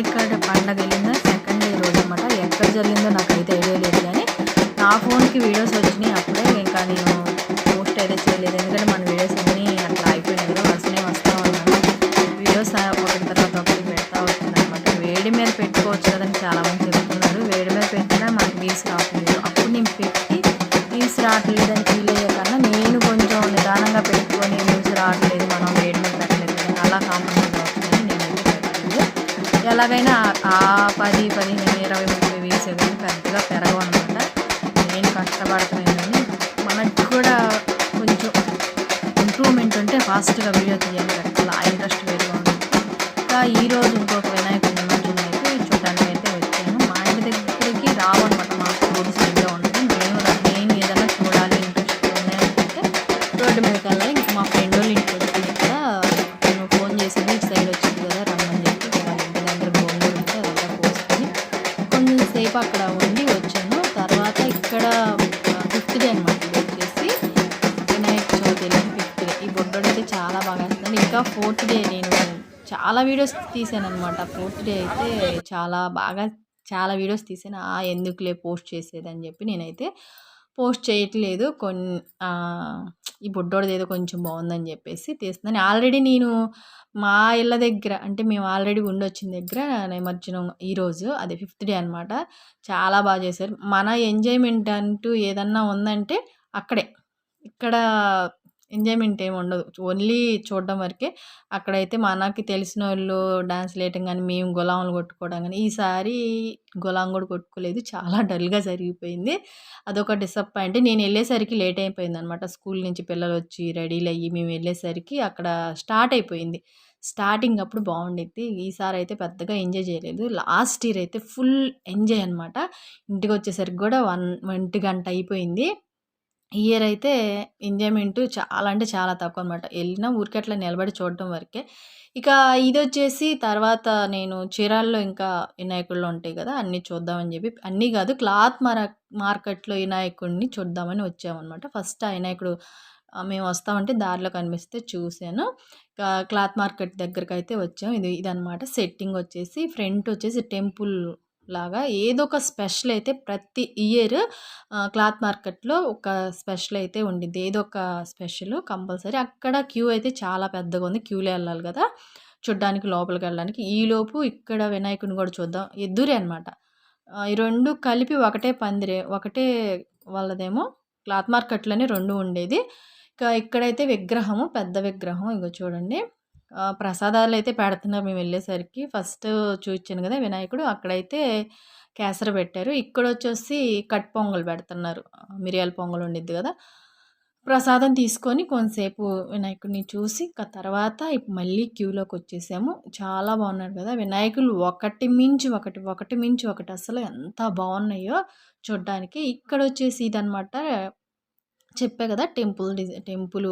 వినాయకుడి పండగ వెళ్ళిందా? సెకండ్ డే రోజు అనమాట ఎక్కడ జరిగిందో నాకైతే ఐడియా లేదు కానీ నా ఫోన్కి వీడియోస్ వచ్చినాయి అప్పుడే. ఇంకా నేను పోస్ట్ అయితే చేయలేదు. ఎందుకంటే మన వీడియోస్ అన్నీ అట్లా అయిపోయినాయి వస్తూనే వస్తూ ఉన్నాను. వీడియోస్ ఒకటి తర్వాత ఒకటి పెడతా వస్తుంది అనమాట వేడి మీద ఇరవై ముప్పై వీల్స్ పెద్దగా పెరగవు అనమాట నేను కష్టపడుతున్నాను. మనకి కూడా కొంచెం ఇంప్రూవ్మెంట్ ఉంటే ఫాస్ట్గా వీడియో తీయాలి అట్లా ఇంట్రెస్ట్ వేరుగా ఉంటుంది ఇంకా ఈరోజు ఇంకొక వినాయకుడి అనమాట ఇది వచ్చేసి వినాయక చవితి ఫిఫ్త్ డే ఈ బొడ్డోడు అయితే చాలా బాగా వేస్తున్నాడు ఇంకా ఫోర్త్ డే నేను చాలా వీడియోస్ తీసాను అనమాట ఫోర్త్ డే అయితే చాలా బాగా చాలా వీడియోస్ తీసాను ఆ ఎందుకులే పోస్ట్ చేసేది అని చెప్పి నేనైతే పోస్ట్ చేయట్లేదు. కొన్ని ఈ బుడ్డోడిది ఏదో కొంచెం బాగుందని చెప్పేసి తీస్తున్నాను. ఆల్రెడీ నేను మా ఇళ్ళ దగ్గర అంటే మేము ఆల్రెడీ ఉండొచ్చిన దగ్గర నిమజ్జనం ఈరోజు అదే ఫిఫ్త్ డే అనమాట చాలా బాగా చేశారు. మన ఎంజాయ్మెంట్ అంటూ ఏదన్నా ఉందంటే అక్కడే. ఇక్కడ ఎంజాయ్మెంట్ ఏమి ఉండదు. ఓన్లీ చూడడం వరకే. అక్కడైతే మనకి తెలిసిన వాళ్ళు డ్యాన్స్ వేయటం కానీ మేము గులాములు కొట్టుకోవడం కానీ ఈసారి గులాం కూడా కొట్టుకోలేదు. చాలా డల్గా జరిగిపోయింది. అదొక డిసప్పాయింట్. నేను వెళ్ళేసరికి లేట్ అయిపోయింది అనమాట స్కూల్ నుంచి పిల్లలు వచ్చి రెడీలు అయ్యి మేము వెళ్ళేసరికి అక్కడ స్టార్ట్ అయిపోయింది. స్టార్టింగ్ అప్పుడు బాగుండిద్ది ఈసారి అయితే పెద్దగా ఎంజాయ్ చేయలేదు. లాస్ట్ ఇయర్ అయితే ఫుల్ ఎంజాయ్ అనమాట. ఇంటికి వచ్చేసరికి కూడా వన్ ఒంటి గంట అయిపోయింది. ఇయర్ అయితే ఎంజాయ్మెంట్ చాలా అంటే చాలా తక్కువ అనమాట వెళ్ళినా ఊరికే అట్లా నిలబడి చూడటం వరకే. ఇక ఇది వచ్చేసి తర్వాత నేను చీరాల్లో ఇంకా వినాయకుళ్ళు ఉంటాయి కదా అన్నీ చూద్దామని చెప్పి అన్నీ కాదు క్లాత్ మార మార్కెట్లో వినాయకుడిని చూద్దామని వచ్చామన్నమాట ఫస్ట్ ఆ వినాయకుడు మేము వస్తామంటే దారిలో కనిపిస్తే చూశాను. క్లాత్ మార్కెట్ దగ్గరికి అయితే వచ్చాం. ఇది ఇదనమాట. సెట్టింగ్ వచ్చేసి ఫ్రంట్ వచ్చేసి టెంపుల్ లాగా ఏదో ఒక స్పెషల్ అయితే ప్రతి ఇయర్ క్లాత్ మార్కెట్లో ఒక స్పెషల్ అయితే ఉండింది ఏదో ఒక స్పెషల్ కంపల్సరీ. అక్కడ క్యూ అయితే చాలా పెద్దగా ఉంది. క్యూలో వెళ్ళాలి కదా. చూడ్డానికి లోపలికి వెళ్ళడానికి. ఈలోపు ఇక్కడ వినాయకుని కూడా చూద్దాం. ఎదురే అనమాట ఈ రెండు కలిపి ఒకటే పందిరే ఒకటే వాళ్ళదేమో క్లాత్ మార్కెట్లోనే రెండు ఉండేది. ఇక ఇక్కడైతే విగ్రహము పెద్ద విగ్రహం. ఇంకో చూడండి. ప్రసాదాలు అయితే పెడుతున్నారు మేము వెళ్ళేసరికి. ఫస్ట్ చూపించాను కదా వినాయకుడు అక్కడైతే కేసర పెట్టారు. ఇక్కడ వచ్చేసి కట్ పొంగల్ పెడుతున్నారు. మిరియాల పొంగల్ ఉండిద్ది కదా. ప్రసాదం తీసుకొని కొంతసేపు వినాయకుడిని చూసి తర్వాత ఇప్పుడు మళ్ళీ క్యూలోకి వచ్చేసాము. చాలా బాగున్నాడు కదా. వినాయకులు ఒకటి మించి ఒకటి ఒకటి మించి ఒకటి అసలు ఎంత బాగున్నాయో చూడ్డానికి. ఇక్కడ వచ్చేసి ఇదనమాట చెప్పా కదా! టెంపుల్ డిజై టెంపుల్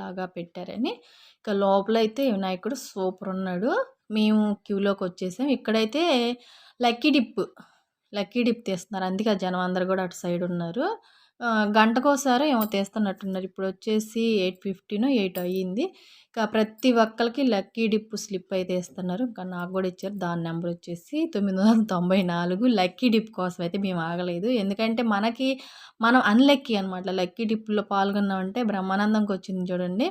లాగా పెట్టారని. ఇక లోపల అయితే వినాయకుడు సూపర్ ఉన్నాడు మేము క్యూలోకి వచ్చేసాం. ఇక్కడైతే లక్కీ డిప్ లక్కీ డిప్ తీస్తున్నారు. అందుకే జనం అందరు కూడా అటు సైడ్ ఉన్నారు. గంటకోసారి ఏమో తీస్తున్నట్టున్నారు. ఇప్పుడు వచ్చేసి ఎయిట్ ఫిఫ్టీన్ ఎయిట్ అయ్యింది. ఇక ప్రతి ఒక్కరికి లక్కీ డిప్పు స్లిప్ అయితే ఇస్తున్నారు. ఇంకా నాకు కూడా ఇచ్చారు. దాని నెంబర్ వచ్చేసి తొమ్మిది వందల తొంభై నాలుగు లక్కీ డిప్ కోసం అయితే మేము ఆగలేదు. ఎందుకంటే మనకి మనం అన్లక్కీ అనమాట లక్కీ డిప్పులో పాల్గొన్నామంటే బ్రహ్మానందంకి వచ్చింది చూడండి.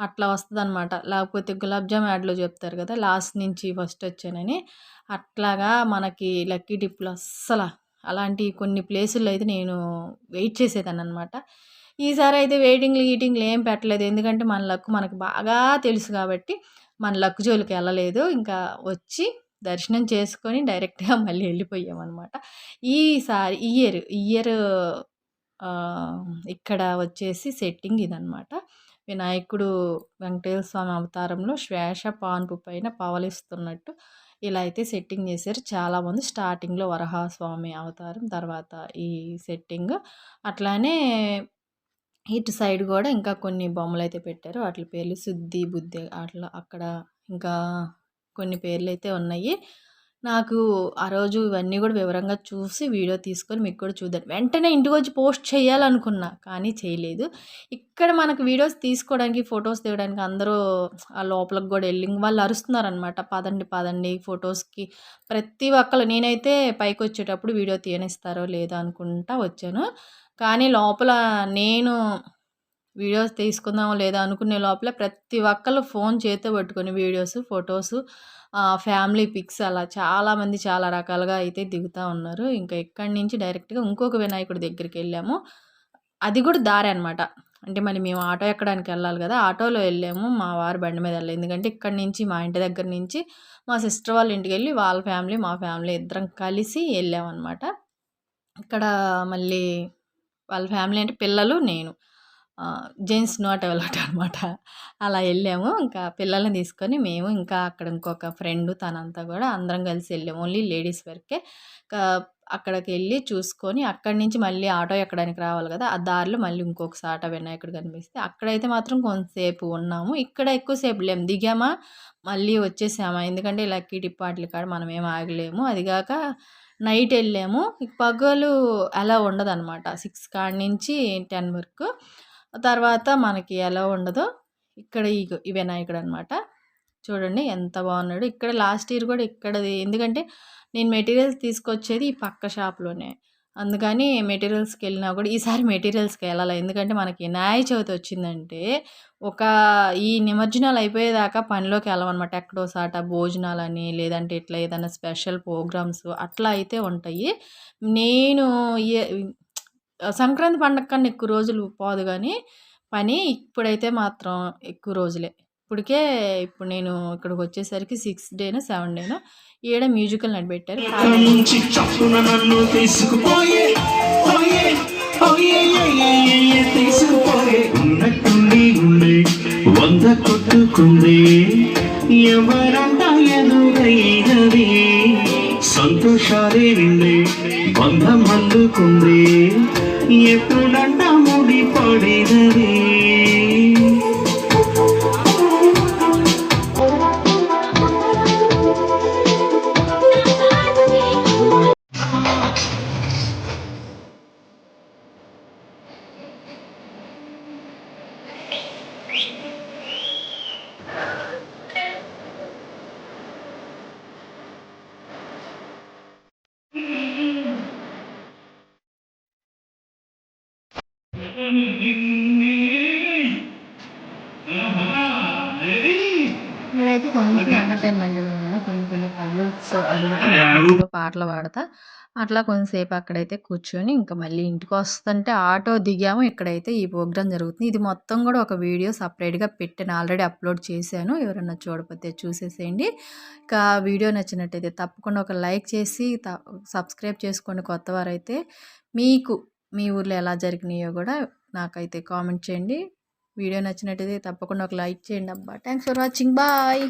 అట్లా వస్తుంది అనమాట లేకపోతే గులాబ్ జామ్ యాడ్లో చెప్తారు కదా లాస్ట్ నుంచి ఫస్ట్ వచ్చానని. అట్లాగా మనకి లక్కీ డిప్పులు అస్సలు అలాంటి కొన్ని ప్లేసుల్లో అయితే నేను వెయిట్ చేసేదాన్ని అనమాట ఈసారి అయితే వెయిటింగ్లు గీటింగ్లు ఏం పెట్టలేదు. ఎందుకంటే మన లక్ మనకు బాగా తెలుసు కాబట్టి మన లక్ జోలికి వెళ్ళలేదు. ఇంకా వచ్చి దర్శనం చేసుకొని డైరెక్ట్గా మళ్ళీ వెళ్ళిపోయామన్నమాట ఈసారి ఇయర్ ఇయర్ ఇక్కడ వచ్చేసి సెట్టింగ్ ఇదనమాట. వినాయకుడు వెంకటేశ్వర స్వామి అవతారంలో శ్వేష పాన్పు పైన పవలిస్తున్నట్టు ఇలా అయితే సెట్టింగ్ చేశారు. చాలామంది స్టార్టింగ్లో వరహాస్వామి అవతారం తర్వాత ఈ సెట్టింగ్. అట్లానే ఇటు సైడ్ కూడా ఇంకా కొన్ని బొమ్మలు అయితే పెట్టారు. వాటి పేర్లు శుద్ధి బుద్ధి అట్లా అక్కడ ఇంకా కొన్ని పేర్లు అయితే ఉన్నాయి. నాకు ఆ రోజు ఇవన్నీ కూడా వివరంగా చూసి వీడియో తీసుకొని మీకు కూడా చూద్దాం. వెంటనే ఇంటికి వచ్చి పోస్ట్ చేయాలనుకున్నా కానీ చేయలేదు. ఇక్కడ మనకు వీడియోస్ తీసుకోవడానికి ఫొటోస్ తీయడానికి అందరూ ఆ లోపలికి కూడా వెళ్ళి వాళ్ళు అరుస్తున్నారనమాట పదండి పదండి ఫొటోస్కి ప్రతి ఒక్కరు నేనైతే పైకి వచ్చేటప్పుడు వీడియో తీయనిస్తారో లేదో అనుకుంటా వచ్చాను. కానీ లోపల నేను వీడియోస్ తీసుకుందామో లేదో అనుకునే లోపల ప్రతి ఒక్కళ్ళు ఫోన్ చేతితో పట్టుకొని వీడియోస్ ఫొటోస్ ఫ్యామిలీ పిక్స్ అలా చాలామంది చాలా రకాలుగా అయితే దిగుతూ ఉన్నారు. ఇంకా ఇక్కడి నుంచి డైరెక్ట్గా ఇంకొక వినాయకుడి దగ్గరికి వెళ్ళాము. అది కూడా దారి అనమాట అంటే మరి మేము ఆటో ఎక్కడానికి వెళ్ళాలి కదా ఆటోలో వెళ్ళాము. మా వారు బండి మీద వెళ్ళాలి ఎందుకంటే ఇక్కడి నుంచి మా ఇంటి దగ్గర నుంచి మా సిస్టర్ వాళ్ళ ఇంటికి వెళ్ళి వాళ్ళ ఫ్యామిలీ మా ఫ్యామిలీ ఇద్దరం కలిసి వెళ్ళామన్నమాట. ఇక్కడ మళ్ళీ వాళ్ళ ఫ్యామిలీ అంటే పిల్లలు నేను. జెంట్స్ నాట్ అలౌట్ అనమాట. అలా వెళ్ళాము. ఇంకా పిల్లల్ని తీసుకొని మేము ఇంకా అక్కడ ఇంకొక ఫ్రెండ్ తనంతా కూడా అందరం కలిసి వెళ్ళాము. ఓన్లీ లేడీస్ వరకే. అక్కడికి వెళ్ళి చూసుకొని అక్కడి నుంచి మళ్ళీ ఆటో ఎక్కడానికి రావాలి కదా ఆ దారిలో మళ్ళీ ఇంకొక ఆట వినాయకుడు కనిపిస్తే అక్కడైతే మాత్రం కొంతసేపు ఉన్నాము. ఇక్కడ ఎక్కువసేపు లేము. దిగామా? మళ్ళీ వచ్చేసామా? ఎందుకంటే ఇలా కిటిపాట్లు కాడ మనం ఏం ఆగలేము. అదిగాక నైట్ వెళ్ళాము. పగలు అలా ఉండదు అనమాట సిక్స్ కాడ నుంచి టెన్ వరకు. తర్వాత మనకి ఎలా ఉండదో ఇక్కడ ఈ వినాయకుడు అనమాట చూడండి ఎంత బాగున్నాడు. ఇక్కడ లాస్ట్ ఇయర్ కూడా ఇక్కడది ఎందుకంటే నేను మెటీరియల్స్ తీసుకొచ్చేది ఈ పక్క షాప్లోనే. అందుకని మెటీరియల్స్కి వెళ్ళినా కూడా ఈసారి మెటీరియల్స్కి వెళ్ళాలి. ఎందుకంటే మనకి వినాయక చవితి వచ్చిందంటే ఒక ఈ నిమజ్జనాలు అయిపోయేదాకా పనిలోకి వెళ్ళమన్నమాట. ఎక్కడో సాట భోజనాలని లేదంటే ఇట్లా ఏదైనా స్పెషల్ ప్రోగ్రామ్స్ అట్లా అయితే ఉంటాయి. నేను సంక్రాంతి పండగ కన్నా ఎక్కువ రోజులు పోదు కానీ పని ఇప్పుడైతే మాత్రం ఎక్కువ రోజులే. ఇప్పటికే ఇప్పుడు నేను ఇక్కడికి వచ్చేసరికి సిక్స్ డేను సెవెన్ డేను ఏడ మ్యూజికల్ నడిపెట్టారు వంద కొట్టుకుంది. ఎవరంతా సంతోషాలే నిండే బంధం అందుకుంది எத்துடன் முடிப்படுகிறேன் నేనైతే కొంచెం ఎంటర్టైన్మెంట్ కొన్ని కొన్ని పజిల్స్ పాటలు పాడతా. అట్లా కొంతసేపు అక్కడైతే కూర్చొని ఇంకా మళ్ళీ ఇంటికి వస్తుంటే ఆటో దిగాము. ఇక్కడైతే ఈ ప్రోగ్రామ్ జరుగుతుంది. ఇది మొత్తం కూడా ఒక వీడియో సపరేట్గా పెట్టాను. ఆల్రెడీ అప్లోడ్ చేశాను. ఎవరన్నా చూడకపోతే చూసేసేయండి. ఇంకా వీడియో నచ్చినట్టయితే తప్పకుండా ఒక లైక్ చేసి సబ్స్క్రైబ్ చేసుకోండి. కొత్త వారైతే మీకు మీ ఊర్లో ఎలా జరిగినాయో కూడా నాకైతే కామెంట్ చేయండి. వీడియో నచ్చినట్టయితే తప్పకుండా ఒక లైక్ చేయండి అబ్బా. Thanks for watching bye